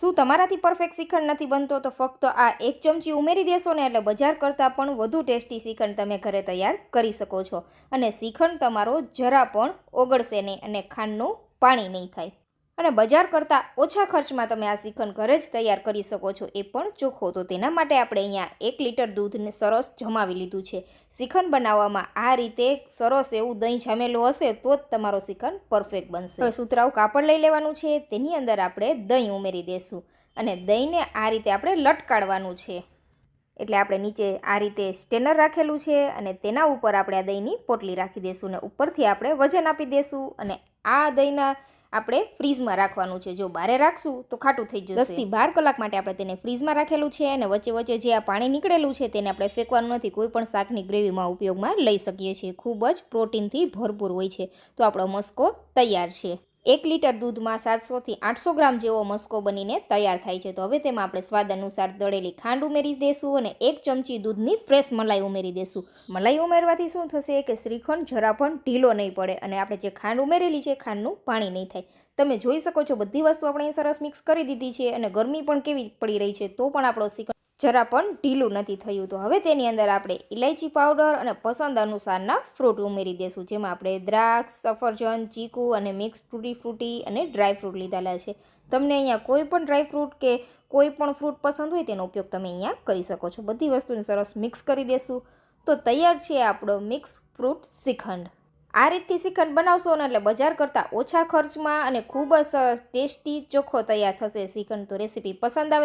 શું તમારાથી પરફેક્ટ શ્રીખંડ નથી બનતો? તો ફક્ત આ એક ચમચી ઉમેરી દેશો ને એટલે બજાર કરતાં પણ વધુ ટેસ્ટી શ્રીખંડ તમે ઘરે તૈયાર કરી શકો છો. અને શ્રીખંડ તમારો જરા પણ ઓગળશે નહીં અને ખાંડનું પાણી નહીં થાય. અને બજાર કરતાં ઓછા ખર્ચમાં તમે આ શ્રીખંડ ઘરે જ તૈયાર કરી શકો છો. એ પણ ચોખ્ખો. તો તેના માટે આપણે અહીંયા એક લીટર દૂધને સરસ જમાવી લીધું છે. શ્રીખંડ બનાવવામાં આ રીતે સરસ એવું દહીં જમેલું હશે તો જ તમારો શ્રીખંડ પરફેક્ટ બનશે. સુતરાઉ કાપડ લઈ લેવાનું છે. તેની અંદર આપણે દહીં ઉમેરી દઈશું અને દહીંને આ રીતે આપણે લટકાડવાનું છે. એટલે આપણે નીચે આ રીતે સ્ટેનર રાખેલું છે અને તેના ઉપર આપણે આ દહીંની પોટલી રાખી દઈશું અને ઉપરથી આપણે વજન આપી દઈશું અને આ દહીંના આપણે ફ્રીઝમાં રાખવાનું છે. જો બારે રાખશું તો ખાટું થઈ જશે. દસથી બાર કલાક માટે આપણે તેને ફ્રીઝમાં રાખેલું છે અને વચ્ચે વચ્ચે જે આ પાણી નીકળેલું છે તેને આપણે ફેંકવાનું નથી. કોઈ પણ શાકની ગ્રેવીમાં ઉપયોગમાં લઈ શકીએ છીએ. ખૂબ જ પ્રોટીનથી ભરપૂર હોય છે. તો આપણો મસ્કો તૈયાર છે. એક લીટર દૂધમાં સાતસોથી આઠસો ગ્રામ જેવો મસ્કો બનીને તૈયાર થાય છે. તો હવે તેમાં આપણે સ્વાદ અનુસાર દળેલી ખાંડ ઉમેરી દઈશું અને એક ચમચી દૂધની ફ્રેશ મલાઈ ઉમેરી દઈશું મલાઈ ઉમેરવાથી શું થશે કે શ્રીખંડ જરા પણ ઢીલો નહીં પડે અને આપણે જે ખાંડ ઉમેરેલી છે ખાંડનું પાણી નહીં થાય. તમે જોઈ શકો છો બધી વસ્તુ આપણે સરસ મિક્સ કરી દીધી છે અને ગરમી પણ કેવી પડી રહી છે તો પણ આપણો શ્રીખંડ જરા પણ ઢીલું નથી થયું. તો હવે તેની અંદર આપણે ઇલાયચી પાવડર અને પસંદ અનુસારના ફ્રૂટ ઉમેરી દઈશું જેમાં આપણે દ્રાક્ષ, સફરજન, ચીકુ અને મિક્સ ફ્રૂટી ફ્રૂટી અને ડ્રાય ફ્રૂટ લીધેલા છે. તમને અહીંયા કોઈ પણ ડ્રાય કે કોઈ પણ ફ્રૂટ પસંદ હોય તેનો ઉપયોગ તમે અહીંયા કરી શકો છો. બધી વસ્તુને સરસ મિક્સ કરી દેશું. તો તૈયાર છે આપણો મિક્સ ફ્રૂટ શ્રીખંડ. આ રીતથી શ્રીખંડ બનાવશો ને એટલે બજાર કરતાં ઓછા ખર્ચમાં અને ખૂબ જ ટેસ્ટી ચોખ્ખો તૈયાર થશે શ્રીખંડ. તો રેસીપી પસંદ આવે